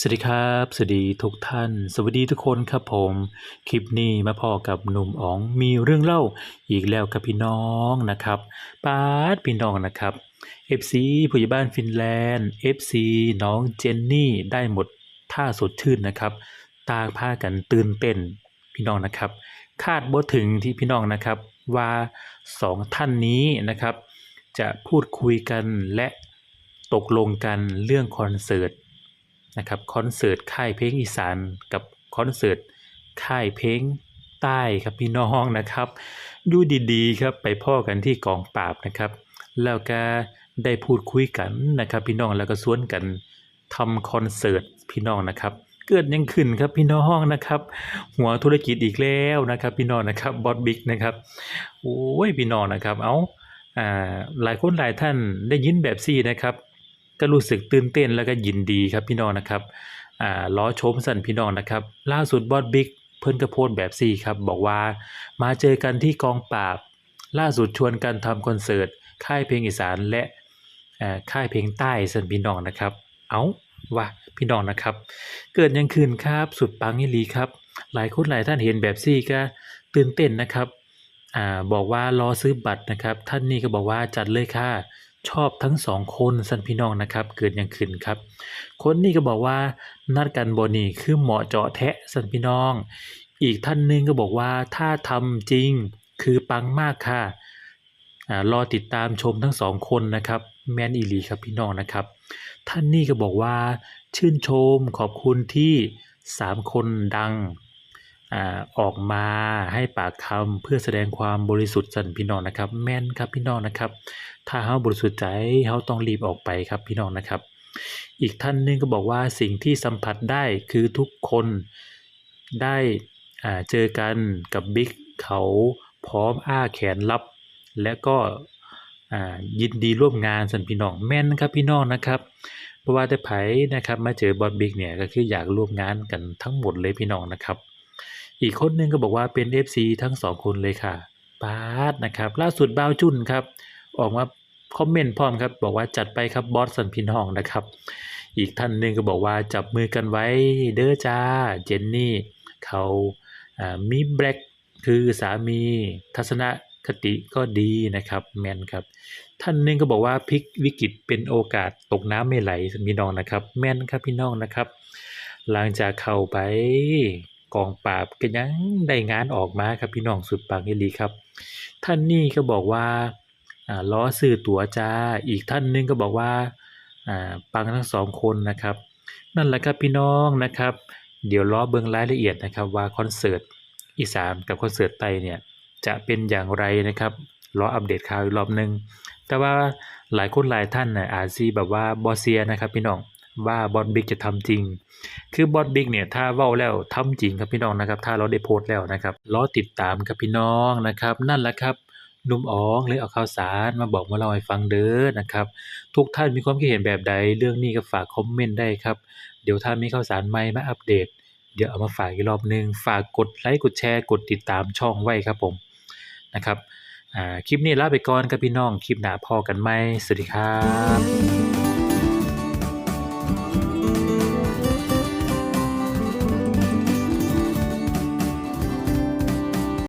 สวัสดีครับ สวัสดีทุกท่าน สวัสดีทุกคนครับผม คลิปนี้มาพอกับหนุ่มอ๋องมีเรื่องเล่าอีกแล้วครับพี่น้องนะครับป้าดพี่น้องนะครับ FC ผู้ใหญ่บ้านฟินแลนด์ FC น้องเจนนี่ได้หมดท่าสดชื่นนะครับตาพากันตื่นเต้นพี่น้องนะครับ คาดบ่ถึงที่พี่น้องนะครับว่าสองท่านนี้นะครับ จะพูดคุยกันและตกลงกันเรื่องคอนเสิร์ต นะครับคอนเสิร์ตค่ายเพลงอีสานกับคอนเสิร์ตค่ายเพลงใต้ครับพี่น้องนะครับดูดีๆครับไปพ่อกันที่กองปราบนะครับ แล้วก็ได้พูดคุยกันนะครับ พี่น้องแล้วก็สวนกันทำคอนเสิร์ตพี่น้องนะครับ เกิดยังขึ้นครับพี่น้องนะครับ หัวธุรกิจอีกแล้วนะครับ พี่น้องนะครับบอสบิ๊กนะครับโอ้ยพี่น้องนะครับเอาอ่าหลายคนหลายท่านได้ยินแบบซี่นะครับ ก็รู้สึกตื่นเต้นแล้วก็ยินดีครับพี่น้องนะครับอ่าล้อชมสั่นพี่น้องนะครับ ล่าสุดบอสบิ๊กเพิ่นก็โพสแบบซี่ครับบอกว่ามาเจอกันที่กองปราบ ล่าสุดชวนกันทำคอนเสิร์ตค่ายเพลงอีสานและอ่อค่ายเพลงใต้สันพี่น้องนะครับ เอาว่าพี่น้องนะครับ เกิดยังคืนครับสุดปังอีลีครับ หลายคนหลายท่านเห็นแบบซี่ก็ตื่นเต้นนะครับอ่าบอกว่ารอซื้อบัตรนะครับ ท่านนี้ก็บอกว่าจัดเลยค่ะ ชอบทั้งสองคนสันพี่น้องนะครับ เกิดยังขึ้นครับ คนนี้ก็บอกว่านัดกันบนนี่คือเหมาะเจาะแทะสันพี่น้อง อีกท่านหนึงก็บอกว่าถ้าทำจริงคือปังมากค่ะอ่ารอติดตามชมทั้งสองคนนะครับ แมนอีลีครับพี่น้องนะครับ ท่านนี้ก็บอกว่า ชื่นชมขอบคุณที่สามคนดัง ออกมาให้ปากคำเพื่อแสดงความบริสุทธิ์สันพี่น้องนะครับ แม่นครับพี่น้องนะครับ ถ้าเฮาบริสุทธิ์ใจเฮาต้องรีบออกไปครับพี่น้องนะครับ อีกท่านหนึงก็บอกว่าสิ่งที่สัมผัสได้คือทุกคนได้เจอกันกับบิ๊กเขาพร้อมอ้าแขนรับ และก็ยินดีร่วมงานสันพี่น้องแม่นครับพี่น้องนะครับเพราะว่าแต่ไผนะครับมาเจอบอสบิ๊กเนี่ยก็คืออยากร่วมงานกันทั้งหมดเลยพี่น้องนะครับ อีกคนหนึงก็บอกว่าเป็น FC ทั้งสองคนเลยค่ะปาดนะครับ ล่าสุดบ้าวจุนครับ ออกมาคอมเมนต์พร้อมครับ บอกว่าจัดไปครับบอสสันพี่น้องนะครับ อีกท่านหนึ่งก็บอกว่าจับมือกันไว้เด้อจ้าเจนนี่เขาอ่ามีแบล็กคือสามีทัศนคติก็ดีนะครับแมนครับ ท่านหนึ่งก็บอกว่าพลิกวิกฤตเป็นโอกาสตกน้ำไม่ไหลพี่น้องนะครับ แมนครับพี่น้องนะครับ หลังจากเข้าไป กองปราบก็ยังได้งานออกมาครับพี่น้องสุดปังอีหลีครับ ท่านนี้ก็บอกว่าล้อซื้อตั๋วจ้า อีกท่านหนึงก็บอกว่าปังทั้งสองคนนะครับ นั่นแหละครับพี่น้องนะครับ เดี๋ยวล้อเบิ่งรายละเอียดนะครับว่าคอนเสิร์ตอีสานกับคอนเสิร์ตไตเนี่ยจะเป็นอย่างไรนะครับรออัปเดตข่าวอีกรอบหนึง แต่ว่าหลายคนหลายท่านน่ะอาจสิแบบว่าบอเซียนะครับพี่น้อง ว่าบอสบิ๊กจะทำจริง คือบอสบิ๊กเนี่ยถ้าเว้าแล้วทำจริงครับพี่น้องนะครับ ถ้าเราได้โพสต์แล้วนะครับรอติดตามครับพี่น้องนะครับ นั่นแหละครับนุ่มอ๋องเลยเอาข่าวสารมาบอกมาเล่าให้ฟังเด้อนะครับ ทุกท่านมีความคิดเห็นแบบใดเรื่องนี้ก็ฝากคอมเมนต์ได้ครับ เดี๋ยวถ้ามีข่าวสารใหม่มาอัปเดต เดี๋ยวเอามาฝากอีกรอบหนึง ฝากกดไลค์กดแชร์กดติดตามช่องไว้ครับผมนะครับคลิปนี้ลาไปก่อนครับพี่น้องคลิปหน้าพอกันไหมสวัสดีครับ